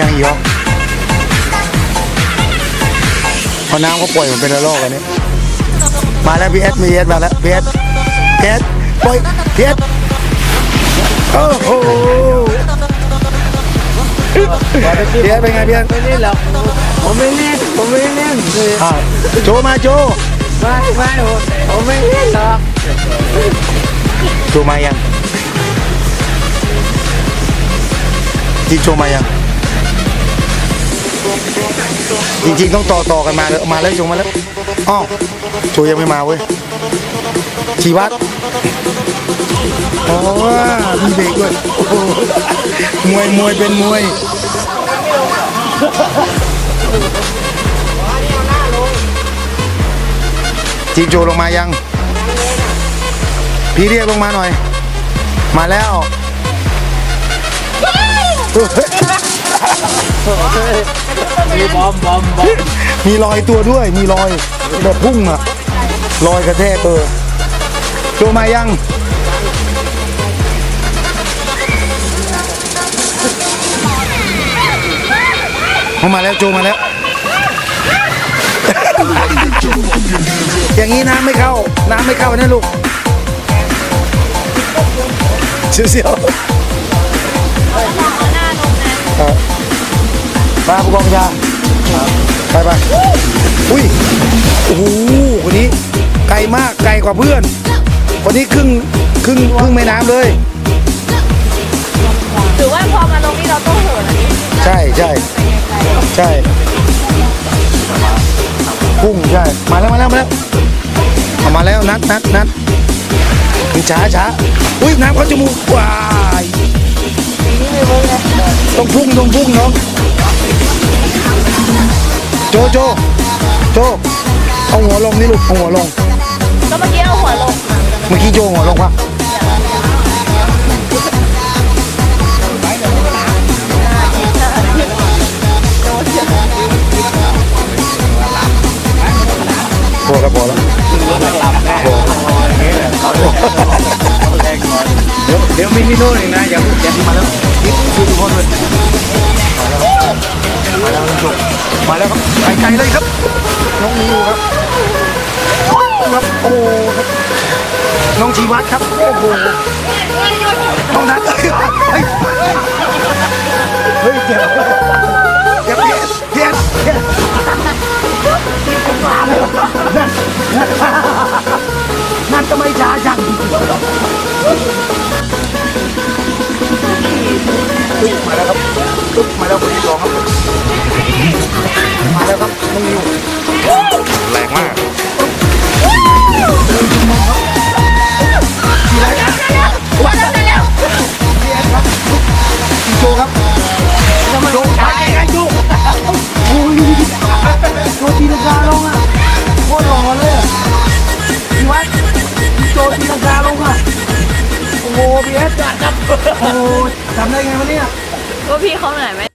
ยังอีกเหรอเพราะน้ำเขาปล่อยมันเป็นระลอกอันนี้ มาแล้วพีเอสมีเอสมาแล้วพีเอสพีเอสปล่อยพีเอสโอ้โหพีเอสเป็นไงพีเอสไม่เล่นหรอกผมไม่เล่นผมไม่เล่นเลยอ่าโจมาโจไม่ไม่ผมผมไม่เล่นหรอกโจมายังจริงโจมายัง จริงๆต้องต่อต่อกันมาเลยมาแล้วโจมาแล้วอ๋อโจยังไม่มาเว้ยชีวัตรอ๋อมีเบรกด้วยโอ้โหมวยมวยเป็นมวยจีโจลงมายัง พี่เรียกลงมาหน่อย มาแล้ว มีบอมบอมบอมมีรอยตัวด้วยมีรอยแบบพุ่งอะรอยกระแทกเออโจมายังเขามาแล้วโจมาแล้ว อย่างนี้น้ำไม่เข้า น้ำไม่เข้านะลูกเสียวๆเออมาผู้กองยา ไปไปอุ้ยโอ้โหคนนี้ไกลมากไกลกว่าเพื่อนคนนี้ครึ่งครึ่งครึ่งแม่น้ำเลยถือว่าพอมาลงนี่เราต้องเหินอันนี้ใช่ใช่ใช่พุ่งใช่มาแล้วมาแล้วมาแล้วเอามาแล้วนัดนัดนัดมันช้าช้าอุ้ยน้ำเข้าจมูกว้ายต้องพุ่งต้องพุ่งน้อง โจโจโจเอาหัวลงนี่ลูกเอาหัวลงก็เมื่อกี้เอาหัวลงเมื่อกี้โจหัวลงปะพอแล้วพอแล้วเดี๋ยวเดี๋ยวมีพี่โน่นอีกนะอย่าอย่ามาแล้วนี่คือทุกคนเลย มาแล้วครับไปไกลเลยครับ น้องนิวครับครับโอ้ครับน้องชีวัตรครับโอ้โหน้องนัทเฮ้ยเฮ้ยเฮ้ยเจ็บเจ็บเจ็บเจ็บเจ็บนัททำไมช้าจังมาแล้วครับมาแล้วคนที่สองครับ แล้วครับน้องนิวแรงมากพี่โจครับโจไปไงโจโอ้ยโจตีลังกาลงอะโคตรหล่อเลยอะพี่วัดพี่โจตีลังกาลงอะโอ้โหพี่เอสจัดครับโอ้โหจำได้ไงวะเนี่ยว่าพี่เขาเหนื่อยไหม